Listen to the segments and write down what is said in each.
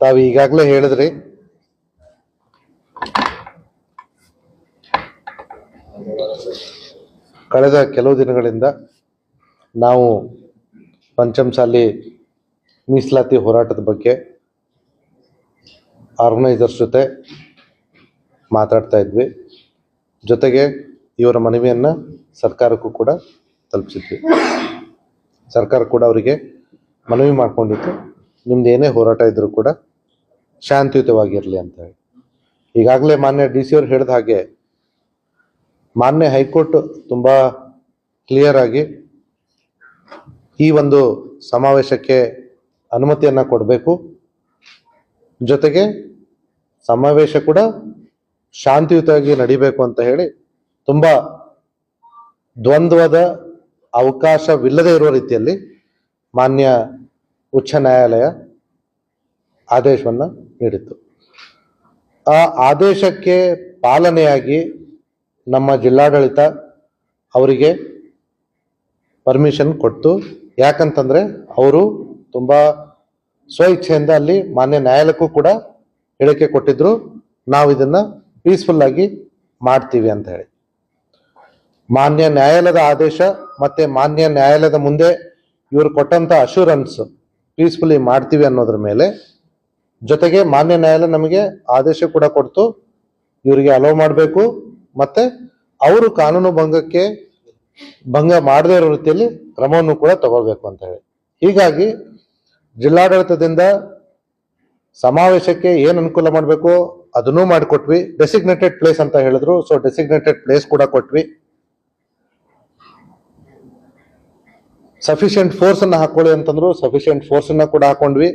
ತಾವು ಈಗಾಗಲೇ ಹೇಳಿದ್ರಿ. ಕಳೆದ ಕೆಲವು ದಿನಗಳಿಂದ ನಾವು ಪಂಚಮಸಾಲಿ ಮೀಸಲಾತಿ ಹೋರಾಟದ ಬಗ್ಗೆ ಆರ್ಗನೈಸರ್ಸ್ ಜೊತೆ ಮಾತಾಡ್ತಾ ಇದ್ವಿ. ಜೊತೆಗೆ ಇವರ ಮನವಿಯನ್ನು ಸರ್ಕಾರಕ್ಕೂ ಕೂಡ ತಲುಪಿಸಿದ್ವಿ. ಸರ್ಕಾರ ಕೂಡ ಅವರಿಗೆ ಮನವಿ ಮಾಡ್ಕೊಂಡಿತ್ತು. ನಿಮ್ದು ಏನೇ ಹೋರಾಟ ಇದ್ರೂ ಕೂಡ ಶಾಂತಿಯುತವಾಗಿರಲಿ ಅಂತ ಹೇಳಿ. ಈಗಾಗಲೇ ಮಾನ್ಯ ಡಿ ಸಿ ಅವ್ರು ಹೇಳಿದ ಹಾಗೆ ಮಾನ್ಯ ಹೈಕೋರ್ಟ್ ತುಂಬ ಕ್ಲಿಯರ್ ಆಗಿ ಈ ಒಂದು ಸಮಾವೇಶಕ್ಕೆ ಅನುಮತಿಯನ್ನು ಕೊಡಬೇಕು. ಜೊತೆಗೆ ಸಮಾವೇಶ ಕೂಡ ಶಾಂತಿಯುತವಾಗಿ ನಡಿಬೇಕು ಅಂತ ಹೇಳಿ ತುಂಬ ದ್ವಂದ್ವದ ಅವಕಾಶವಿಲ್ಲದೆ ಇರುವ ರೀತಿಯಲ್ಲಿ ಮಾನ್ಯ ಉಚ್ಚ ನ್ಯಾಯಾಲಯ ಆದೇಶವನ್ನು ನೀಡಿತ್ತು. ಆ ಆದೇಶಕ್ಕೆ ಪಾಲನೆಯಾಗಿ ನಮ್ಮ ಜಿಲ್ಲಾಡಳಿತ ಅವರಿಗೆ ಪರ್ಮಿಷನ್ ಕೊಟ್ಟು, ಯಾಕಂತಂದರೆ ಅವರು ತುಂಬ ಸ್ವಇಚ್ಛೆಯಿಂದ ಅಲ್ಲಿ ಮಾನ್ಯ ನ್ಯಾಯಾಲಯಕ್ಕೂ ಕೂಡ ಹೇಳಿಕೆ ಕೊಟ್ಟಿದ್ರು, ನಾವು ಇದನ್ನು ಪೀಸ್ಫುಲ್ ಆಗಿ ಮಾಡ್ತೀವಿ ಅಂತ ಹೇಳಿ. ಮಾನ್ಯ ನ್ಯಾಯಾಲಯದ ಆದೇಶ ಮತ್ತು ಮಾನ್ಯ ನ್ಯಾಯಾಲಯದ ಮುಂದೆ ಇವರು ಕೊಟ್ಟಂಥ ಅಶೂರೆನ್ಸ್ ಪೀಸ್ಫುಲಿ ಮಾಡ್ತೀವಿ ಅನ್ನೋದ್ರ ಮೇಲೆ ಜೊತೆಗೆ ಮಾನ್ಯ ನ್ಯಾಯಾಲಯ ನಮಗೆ ಆದೇಶ ಕೂಡ ಕೊಡ್ತು. ಇವರಿಗೆ ಅಲೋ ಮಾಡಬೇಕು. ಮತ್ತೆ ಅವರು ಕಾನೂನು ಭಂಗಕ್ಕೆ ಭಂಗ ಮಾಡದೇ ಇರೋ ರೀತಿಯಲ್ಲಿ ಕ್ರಮವನ್ನು ಕೂಡ ತಗೋಬೇಕು ಅಂತ ಹೇಳಿ. ಹೀಗಾಗಿ ಜಿಲ್ಲಾಡಳಿತದಿಂದ ಸಮಾವೇಶಕ್ಕೆ ಏನು ಅನುಕೂಲ ಮಾಡಬೇಕು ಅದನ್ನೂ ಮಾಡಿಕೊಟ್ವಿ. ಡೆಸಿಗ್ನೇಟೆಡ್ ಪ್ಲೇಸ್ ಅಂತ ಹೇಳಿದ್ರು. ಸೊ ಡೆಸಿಗ್ನೇಟೆಡ್ ಪ್ಲೇಸ್ ಕೂಡ ಕೊಟ್ವಿ. ಸಫಿಷಿಯಂಟ್ ಫೋರ್ಸ್ ಅನ್ನ ಹಾಕೊಳ್ಳಿ ಅಂತಂದ್ರು ಸಫಿಷಿಯೆಂಟ್ ಫೋರ್ಸ್ ಅನ್ನ ಕೂಡ ಹಾಕೊಂಡ್ವಿ.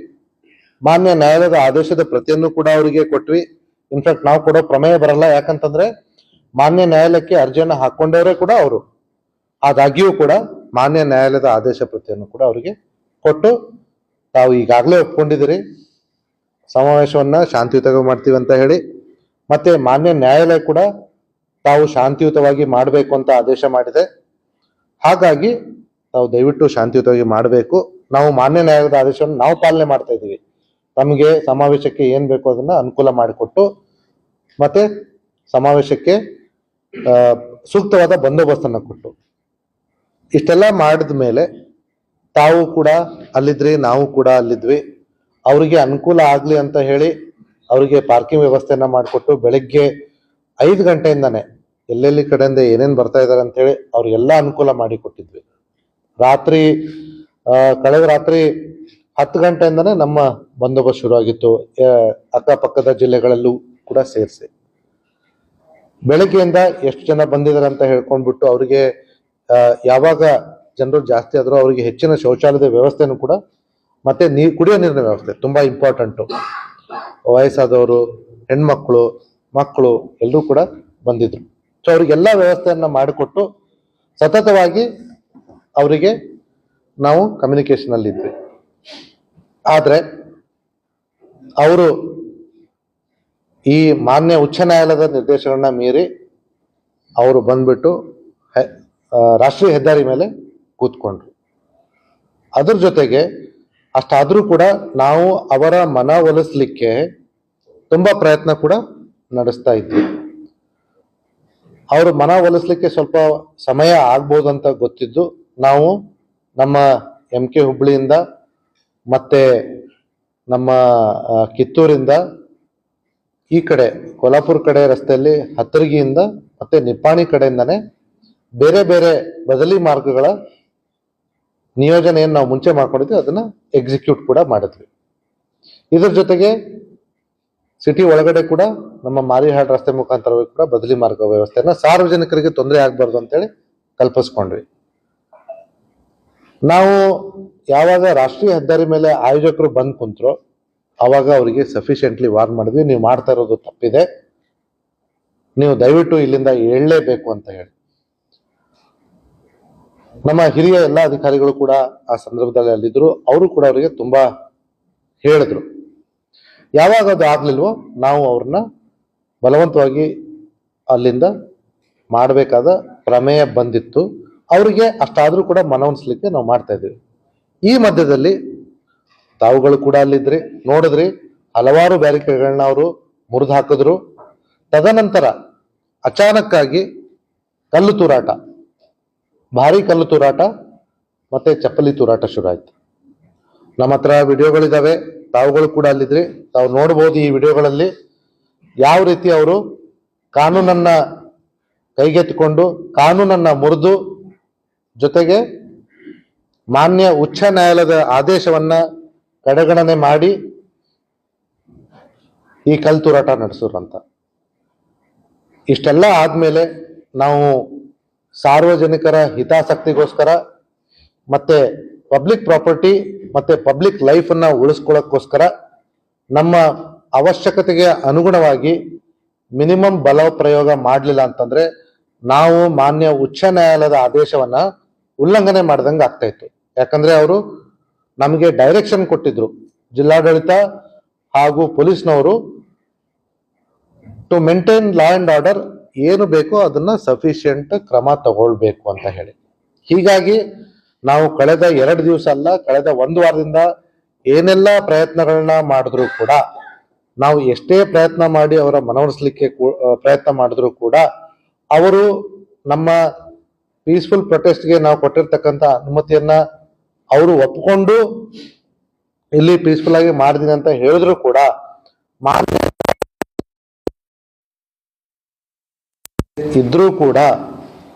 ಮಾನ್ಯ ನ್ಯಾಯಾಲಯದ ಆದೇಶದ ಪ್ರತಿಯನ್ನು ಕೂಡ ಅವರಿಗೆ ಕೊಟ್ವಿ. ಇನ್ಫ್ಯಾಕ್ಟ್ ನಾವು ಕೊಡೋ ಪ್ರಮೇಯ ಬರಲ್ಲ. ಯಾಕಂತಂದ್ರೆ ಮಾನ್ಯ ನ್ಯಾಯಾಲಯಕ್ಕೆ ಅರ್ಜಿಯನ್ನ ಹಾಕೊಂಡವರೇ ಕೂಡ ಅವರು. ಆದಾಗ್ಯೂ ಕೂಡ ಮಾನ್ಯ ನ್ಯಾಯಾಲಯದ ಆದೇಶ ಪ್ರತಿಯನ್ನು ಕೂಡ ಅವರಿಗೆ ಕೊಟ್ಟು ತಾವು ಈಗಾಗಲೇ ಒಪ್ಕೊಂಡಿದ್ದೀರಿ. ಸಮಾವೇಶವನ್ನ ಶಾಂತಿಯುತವಾಗಿ ಮಾಡ್ತೀವಿ ಅಂತ ಹೇಳಿ. ಮತ್ತೆ ಮಾನ್ಯ ನ್ಯಾಯಾಲಯ ಕೂಡ ತಾವು ಶಾಂತಿಯುತವಾಗಿ ಮಾಡಬೇಕು ಅಂತ ಆದೇಶ ಮಾಡಿದೆ. ಹಾಗಾಗಿ ತಾವು ದಯವಿಟ್ಟು ಶಾಂತಿಯುತವಾಗಿ ಮಾಡಬೇಕು. ನಾವು ಮಾನ್ಯ ನ್ಯಾಯಾಲಯದ ಆದೇಶವನ್ನು ನಾವು ಪಾಲನೆ ಮಾಡ್ತಾ ಇದ್ದೀವಿ. ತಮಗೆ ಸಮಾವೇಶಕ್ಕೆ ಏನ್ ಬೇಕೋ ಅದನ್ನ ಅನುಕೂಲ ಮಾಡಿಕೊಟ್ಟು, ಮತ್ತೆ ಸಮಾವೇಶಕ್ಕೆ ಸೂಕ್ತವಾದ ಬಂದೋಬಸ್ತನ್ನು ಕೊಟ್ಟು. ಇಷ್ಟೆಲ್ಲ ಮಾಡಿದ ಮೇಲೆ ತಾವು ಕೂಡ ಅಲ್ಲಿದ್ರಿ ನಾವು ಕೂಡ ಅಲ್ಲಿದ್ವಿ. ಅವರಿಗೆ ಅನುಕೂಲ ಆಗ್ಲಿ ಅಂತ ಹೇಳಿ ಅವರಿಗೆ ಪಾರ್ಕಿಂಗ್ ವ್ಯವಸ್ಥೆಯನ್ನ ಮಾಡಿಕೊಟ್ಟು ಬೆಳಗ್ಗೆ ಐದು ಗಂಟೆಯಿಂದಾನೆ ಎಲ್ಲೆಲ್ಲಿ ಕಡೆಯಿಂದ ಏನೇನು ಬರ್ತಾ ಇದ್ದಾರೆ ಅಂತ ಹೇಳಿ ಅವ್ರಿಗೆಲ್ಲ ಅನುಕೂಲ ಮಾಡಿ ಕೊಟ್ಟಿದ್ವಿ. ರಾತ್ರಿ ಕಳೆದ ರಾತ್ರಿ ಹತ್ತು ಗಂಟೆಯಿಂದನೇ ನಮ್ಮ ಬಂದೋಬಸ್ತ್ ಶುರು ಆಗಿತ್ತು ಅಕ್ಕಪಕ್ಕದ ಜಿಲ್ಲೆಗಳಲ್ಲೂ ಕೂಡ ಸೇರಿಸಿ. ಬೆಳಗ್ಗೆಯಿಂದ ಎಷ್ಟು ಜನ ಬಂದಿದ್ದಾರೆ ಅಂತ ಹೇಳ್ಕೊಂಡ್ಬಿಟ್ಟು ಅವರಿಗೆ ಯಾವಾಗ ಜನರು ಜಾಸ್ತಿ ಆದರೂ ಅವರಿಗೆ ಹೆಚ್ಚಿನ ಶೌಚಾಲಯದ ವ್ಯವಸ್ಥೆನೂ ಕೂಡ ಮತ್ತೆ ನೀರು ಕುಡಿಯೋ ನೀರಿನ ವ್ಯವಸ್ಥೆ ತುಂಬ ಇಂಪಾರ್ಟೆಂಟು ವಯಸ್ಸಾದವರು, ಹೆಣ್ಮಕ್ಳು, ಮಕ್ಕಳು ಎಲ್ಲರೂ ಕೂಡ ಬಂದಿದ್ರು. ಸೊ ಅವ್ರಿಗೆಲ್ಲ ವ್ಯವಸ್ಥೆಯನ್ನು ಮಾಡಿಕೊಟ್ಟು ಸತತವಾಗಿ ಅವರಿಗೆ ನಾವು ಇದ್ವಿ. ಆದ್ರೆ ಅವರು ಈ ಮಾನ್ಯ ಉಚ್ಚ ನ್ಯಾಯಾಲಯದ ನಿರ್ದೇಶನಗಳನ್ನ ಮೀರಿ ಅವರು ಬಂದ್ಬಿಟ್ಟು ರಾಷ್ಟ್ರೀಯ ಹೆದ್ದಾರಿ ಮೇಲೆ ಕೂತ್ಕೊಂಡ್ರು. ಅದ್ರ ಜೊತೆಗೆ ಅಷ್ಟಾದರೂ ಕೂಡ ನಾವು ಅವರ ಮನ ಒಲಿಸ್ಲಿಕ್ಕೆ ತುಂಬಾ ಪ್ರಯತ್ನ ಕೂಡ ನಡೆಸ್ತಾ ಇದ್ವಿ. ಅವರು ಮನ ಒಲಿಸ್ಲಿಕ್ಕೆ ಸ್ವಲ್ಪ ಸಮಯ ಆಗ್ಬೋದು ಅಂತ ಗೊತ್ತಿದ್ದು ನಾವು ನಮ್ಮ ಎಂ ಕೆ ಹುಬ್ಳಿಯಿಂದ ಮತ್ತೆ ನಮ್ಮ ಕಿತ್ತೂರಿಂದ ಈ ಕಡೆ, ಕೊಲ್ಹಾಪುರ ಕಡೆ ರಸ್ತೆಯಲ್ಲಿ ಹತ್ತಿರಗಿಯಿಂದ ಮತ್ತೆ ನಿಪ್ಪಾಣಿ ಕಡೆಯಿಂದನೇ ಬೇರೆ ಬೇರೆ ಬದಲಿ ಮಾರ್ಗಗಳ ನಿಯೋಜನೆಯನ್ನು ನಾವು ಮುಂಚೆ ಮಾಡ್ಕೊಂಡಿದ್ವಿ, ಅದನ್ನು ಎಕ್ಸಿಕ್ಯೂಟ್ ಕೂಡ ಮಾಡಿದ್ವಿ. ಇದರ ಜೊತೆಗೆ ಸಿಟಿ ಒಳಗಡೆ ಕೂಡ ನಮ್ಮ ಮಾರಿಹಾಡ್ ರಸ್ತೆ ಮುಖಾಂತರವಾಗಿ ಕೂಡ ಬದಲಿ ಮಾರ್ಗ ವ್ಯವಸ್ಥೆಯನ್ನು ಸಾರ್ವಜನಿಕರಿಗೆ ತೊಂದರೆ ಆಗಬಾರ್ದು ಅಂತೇಳಿ ಕಲ್ಪಿಸ್ಕೊಂಡ್ವಿ. ನಾವು ಯಾವಾಗ ರಾಷ್ಟ್ರೀಯ ಹೆದ್ದಾರಿ ಮೇಲೆ ಆಯೋಜಕರು ಬಂದು ಕುಂತರು, ಅವಾಗ ಅವರಿಗೆ ಸಫಿಶಿಯೆಂಟ್ಲಿ ವಾರ್ನ್ ಮಾಡಿದ್ವಿ. ನೀವು ಮಾಡ್ತಾ ಇರೋದು ತಪ್ಪಿದೆ. ನೀವು ದಯವಿಟ್ಟು ಇಲ್ಲಿಂದ ಹೇಳಲೇಬೇಕು ಅಂತ ಹೇಳಿ. ನಮ್ಮ ಹಿರಿಯ ಎಲ್ಲ ಅಧಿಕಾರಿಗಳು ಕೂಡ ಆ ಸಂದರ್ಭದಲ್ಲಿ ಅಲ್ಲಿದ್ರು ಅವರು ಕೂಡ ಅವರಿಗೆ ತುಂಬಾ ಹೇಳಿದ್ರು. ಯಾವಾಗ ಅದು ಆಗ್ಲಿಲ್ವೋ, ನಾವು ಅವ್ರನ್ನ ಬಲವಂತವಾಗಿ ಅಲ್ಲಿಂದ ಮಾಡಬೇಕಾದ ಪ್ರಮೇಯ ಬಂದಿತ್ತು. ಅವರಿಗೆ ಅಷ್ಟಾದರೂ ಕೂಡ ಮನವೊಲಿಸ್ಲಿಕ್ಕೆ ನಾವು ಮಾಡ್ತಾ ಇದ್ದೀವಿ ಈ ಮಧ್ಯದಲ್ಲಿ ತಾವುಗಳು ಕೂಡ ಅಲ್ಲಿದ್ರಿ. ನೋಡಿದ್ರಿ, ಹಲವಾರು ಬ್ಯಾರಿಕೇಡ್ಗಳನ್ನ ಅವರು ಮುರಿದು ಹಾಕಿದ್ರು. ತದನಂತರ ಅಚಾನಕ್ಕಾಗಿ ಕಲ್ಲು ತೂರಾಟ, ಭಾರಿ ಕಲ್ಲು ತೂರಾಟ ಮತ್ತೆ ಚಪ್ಪಲಿ ತೂರಾಟ ಶುರು ಆಯ್ತು ನಮ್ಮ ಹತ್ರ ವಿಡಿಯೋಗಳಿದ್ದಾವೆ ತಾವುಗಳು ಕೂಡ ಅಲ್ಲಿದ್ರಿ. ತಾವು ನೋಡ್ಬೋದು ಈ ವಿಡಿಯೋಗಳಲ್ಲಿ ಯಾವ ರೀತಿ ಅವರು ಕಾನೂನನ್ನ ಕೈಗೆತ್ತಿಕೊಂಡು, ಕಾನೂನನ್ನ ಮುರಿದು ಜೊತೆಗೆ ಮಾನ್ಯ ಉಚ್ಚ ನ್ಯಾಯಾಲಯದ ಆದೇಶವನ್ನ ಕಡೆಗಣನೆ ಮಾಡಿ ಈ ಕಲ್ ತೂರಾಟ ಅಂತ ಇಷ್ಟೆಲ್ಲ ಆದ್ಮೇಲೆ ನಾವು ಸಾರ್ವಜನಿಕರ ಹಿತಾಸಕ್ತಿಗೋಸ್ಕರ ಮತ್ತೆ ಪಬ್ಲಿಕ್ ಪ್ರಾಪರ್ಟಿ ಮತ್ತೆ ಪಬ್ಲಿಕ್ ಲೈಫ್ ಅನ್ನ ಉಳಿಸ್ಕೊಳ್ಳೋಕ್ಕೋಸ್ಕರ ನಮ್ಮ ಅವಶ್ಯಕತೆಗೆ ಅನುಗುಣವಾಗಿ ಮಿನಿಮಮ್ ಬಲ ಪ್ರಯೋಗ ಮಾಡಲಿಲ್ಲ ಅಂತಂದ್ರೆ ನಾವು ಮಾನ್ಯ ಉಚ್ಚ ನ್ಯಾಯಾಲಯದ ಆದೇಶವನ್ನ ಉಲ್ಲಂಘನೆ ಮಾಡ್ದಂಗೆ ಆಗ್ತಾ ಇತ್ತು ಯಾಕಂದ್ರೆ ಅವರು ನಮಗೆ ಡೈರೆಕ್ಷನ್ ಕೊಟ್ಟಿದ್ರು. ಜಿಲ್ಲಾಡಳಿತ ಹಾಗೂ ಪೊಲೀಸ್ನವರು to maintain law and order ಏನು ಬೇಕೋ ಅದನ್ನ ಸಫಿಶಿಯಂಟ್ ಕ್ರಮ ತಗೊಳ್ಬೇಕು ಅಂತ ಹೇಳಿ. ಹೀಗಾಗಿ ನಾವು ಕಳೆದ ಎರಡು ದಿವಸ ಅಲ್ಲ, ಕಳೆದ ಒಂದು ವಾರದಿಂದ ಏನೆಲ್ಲ ಪ್ರಯತ್ನಗಳನ್ನ ಮಾಡಿದ್ರು ಕೂಡ, ನಾವು ಎಷ್ಟೇ ಪ್ರಯತ್ನ ಮಾಡಿ ಅವರ ಮನವೊಲಿಸಲಿಕ್ಕೆ ಪ್ರಯತ್ನ ಮಾಡಿದ್ರು ಕೂಡ, ಅವರು ನಮ್ಮ ಪೀಸ್ಫುಲ್ ಪ್ರೊಟೆಸ್ಟ್ಗೆ ನಾವು ಕೊಟ್ಟಿರ್ತಕ್ಕಂಥ ಅನುಮತಿಯನ್ನ ಅವರು ಒಪ್ಕೊಂಡು ಇಲ್ಲಿ ಪೀಸ್ಫುಲ್ ಆಗಿ ಮಾಡಿದೀನಿ ಅಂತ ಹೇಳಿದ್ರು ಕೂಡ ಇದ್ರೂ ಕೂಡ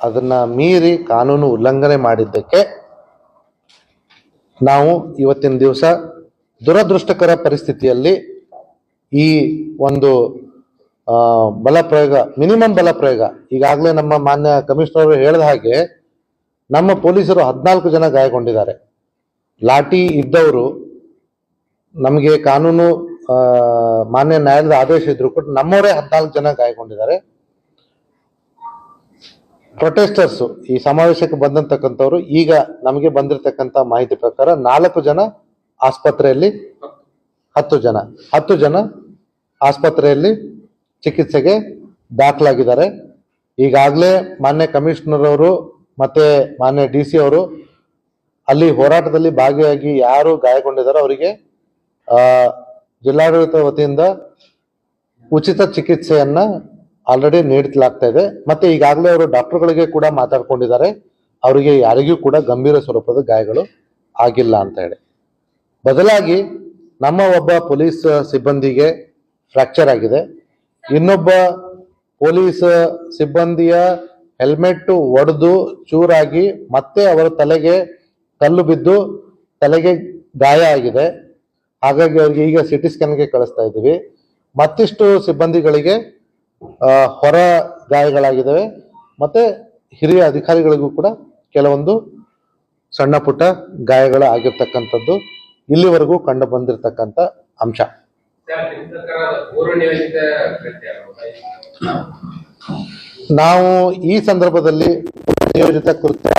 ಅದನ್ನ ಮೀರಿ ಕಾನೂನು ಉಲ್ಲಂಘನೆ ಮಾಡಿದ್ದಕ್ಕೆ ನಾವು ಇವತ್ತಿನ ದಿವಸ ದುರದೃಷ್ಟಕರ ಪರಿಸ್ಥಿತಿಯಲ್ಲಿ ಈ ಒಂದು ಬಲ ಪ್ರಯೋಗ ಮಿನಿಮಮ್ ಬಲ ಪ್ರಯೋಗ ಈಗಾಗಲೇ ನಮ್ಮ ಮಾನ್ಯ ಕಮಿಷನರ್ ಅವರು ಹೇಳಿದ ಹಾಗೆ ನಮ್ಮ ಪೊಲೀಸರು ಹದಿನಾಲ್ಕು ಜನ ಗಾಯಗೊಂಡಿದ್ದಾರೆ. ಲಾಠಿ ಇದ್ದವರು ನಮಗೆ ಕಾನೂನು ಮಾನ್ಯ ನ್ಯಾಯಾಲಯದ ಆದೇಶ ಇದ್ರು ಕೂಡ ನಮ್ಮವರೇ ಹದಿನಾಲ್ಕು ಜನ ಗಾಯಗೊಂಡಿದ್ದಾರೆ. ಪ್ರೊಟೆಸ್ಟರ್ಸು, ಈ ಸಮಾವೇಶಕ್ಕೆ ಬಂದಂತಕ್ಕಂಥವ್ರು ಈಗ ನಮಗೆ ಬಂದಿರತಕ್ಕಂಥ ಮಾಹಿತಿ ಪ್ರಕಾರ ನಾಲ್ಕು ಜನ ಆಸ್ಪತ್ರೆಯಲ್ಲಿ, ಹತ್ತು ಜನ ಹತ್ತು ಜನ ಆಸ್ಪತ್ರೆಯಲ್ಲಿ ಚಿಕಿತ್ಸೆಗೆ ದಾಖಲಾಗಿದ್ದಾರೆ. ಈಗಾಗಲೇ ಮಾನ್ಯ ಕಮಿಷನರ್ ಅವರು ಮತ್ತೆ ಮಾನ್ಯ ಡಿ ಸಿ ಅವರು ಅಲ್ಲಿ ಹೋರಾಟದಲ್ಲಿ ಭಾಗಿಯಾಗಿ ಯಾರು ಗಾಯಗೊಂಡಿದ್ದಾರೋ ಅವರಿಗೆ ಜಿಲ್ಲಾಡಳಿತ ವತಿಯಿಂದ ಉಚಿತ ಚಿಕಿತ್ಸೆಯನ್ನು ಆಲ್ರೆಡಿ ನೀಡಲಾಗ್ತಾ ಇದೆ. ಮತ್ತೆ ಈಗಾಗಲೇ ಅವರು ಡಾಕ್ಟರ್ಗಳಿಗೆ ಕೂಡ ಮಾತಾಡ್ಕೊಂಡಿದ್ದಾರೆ. ಅವರಿಗೆ ಯಾರಿಗೂ ಕೂಡ ಗಂಭೀರ ಸ್ವರೂಪದ ಗಾಯಗಳು ಆಗಿಲ್ಲ ಅಂತ ಹೇಳಿ. ಬದಲಾಗಿ ನಮ್ಮ ಒಬ್ಬ ಪೊಲೀಸ್ ಸಿಬ್ಬಂದಿಗೆ ಫ್ರಾಕ್ಚರ್ ಆಗಿದೆ. ಇನ್ನೊಬ್ಬ ಪೊಲೀಸ್ ಸಿಬ್ಬಂದಿಯ ಹೆಲ್ಮೆಟ್ ಒಡೆದು ಚೂರಾಗಿ ಮತ್ತೆ ಅವರ ತಲೆಗೆ ಕಲ್ಲು ಬಿದ್ದು ತಲೆಗೆ ಗಾಯ ಆಗಿದೆ. ಹಾಗಾಗಿ ಅವರಿಗೆ ಈಗ ಸಿಟಿ ಸ್ಕ್ಯಾನ್ಗೆ ಕಳಿಸ್ತಾ ಇದ್ದೀವಿ. ಮತ್ತಿಷ್ಟು ಸಿಬ್ಬಂದಿಗಳಿಗೆ ಹೊರ ಗಾಯಗಳಾಗಿದ್ದಾವೆ. ಮತ್ತೆ ಹಿರಿಯ ಅಧಿಕಾರಿಗಳಿಗೂ ಕೂಡ ಕೆಲವೊಂದು ಸಣ್ಣ ಪುಟ್ಟ ಗಾಯಗಳು ಆಗಿರ್ತಕ್ಕಂಥದ್ದು ಇಲ್ಲಿವರೆಗೂ ಕಂಡು ಬಂದಿರತಕ್ಕಂಥ ಅಂಶ. ನಾವು ಈ ಸಂದರ್ಭದಲ್ಲಿ ನಿಯೋಜಿತ ಕೃತ್ಯ